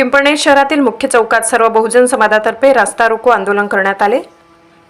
पिंपळनेर शहरातील मुख्य चौकात सर्व बहुजन समाजातर्फे रास्ता रोको आंदोलन करण्यात आले.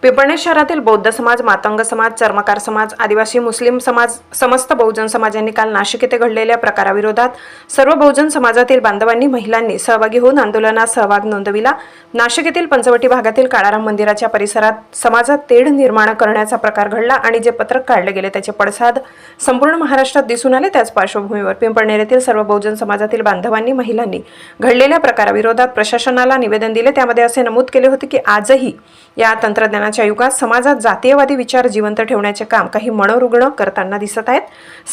पिंपळनेर शहरातील बौद्ध समाज मातंग समाज चर्मकार समाज आदिवासी मुस्लिम समाज समस्त बहुजन समाजांनी काल नाशिक येथे घडलेल्या प्रकाराविरोधात सर्व बहुजन समाजातील बांधवांनी महिलांनी सहभागी होऊन आंदोलनात सहभाग नोंदविला. नाशिक येथील पंचवटी भागातील काळाराम मंदिराच्या परिसरात समाजात तेढ निर्माण करण्याचा प्रकार घडला आणि जे पत्रक काढले गेले त्याचे पडसाद संपूर्ण महाराष्ट्रात दिसून आले. त्याच पार्श्वभूमीवर पिंपळनेर येथील सर्व बहुजन समाजातील बांधवांनी महिलांनी घडलेल्या प्रकाराविरोधात प्रशासनाला निवेदन दिले. त्यामध्ये असे नमूद केले होते की आजही या तंत्रज्ञानाच्या युगात समाजात जातीयवादी विचार जिवंत ठेवण्याचे काम काही मनोरुग्ण करताना दिसत आहेत.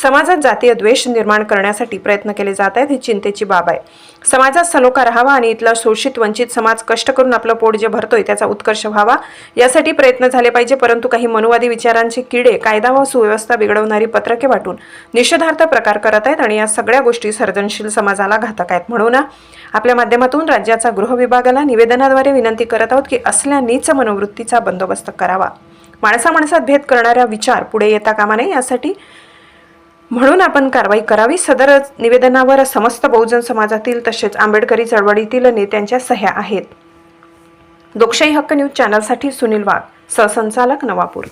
समाजात जातीय द्वेष निर्माण करण्यासाठी प्रयत्न केले जात आहेत ही चिंतेची बाब आहे. समाजात सलोखा राहावा आणि इथला शोषित वंचित समाज कष्ट करून आपलं पोट जे भरतोय त्याचा उत्कर्ष व्हावा यासाठी प्रयत्न झाले पाहिजे परंतु काही मनुवादी विचारांचे किडे कायदा व सुव्यवस्था बिघडवणारी पत्रके वाटून निषेधार्थ प्रकार करत आहेत आणि या सगळ्या गोष्टी सर्जनशील समाजाला घातक आहेत. म्हणून आपल्या माध्यमातून राज्याचा गृह विभागाला निवेदनाद्वारे विनंती करत आहोत की असल्या नीच मनोवृत्तीचा बंदोबस्त करावा. माणसा माणसात भेद करणारा विचार पुढे येता कामा नये यासाठी म्हणून आपण कारवाई करावी. सदर निवेदनावर समस्त बहुजन समाजातील तसेच आंबेडकरी चळवळीतील नेत्यांच्या सह्या आहेत. लोकशाही हक्क न्यूज चॅनलसाठी सुनील वाघ सहसंचालक नवापूर.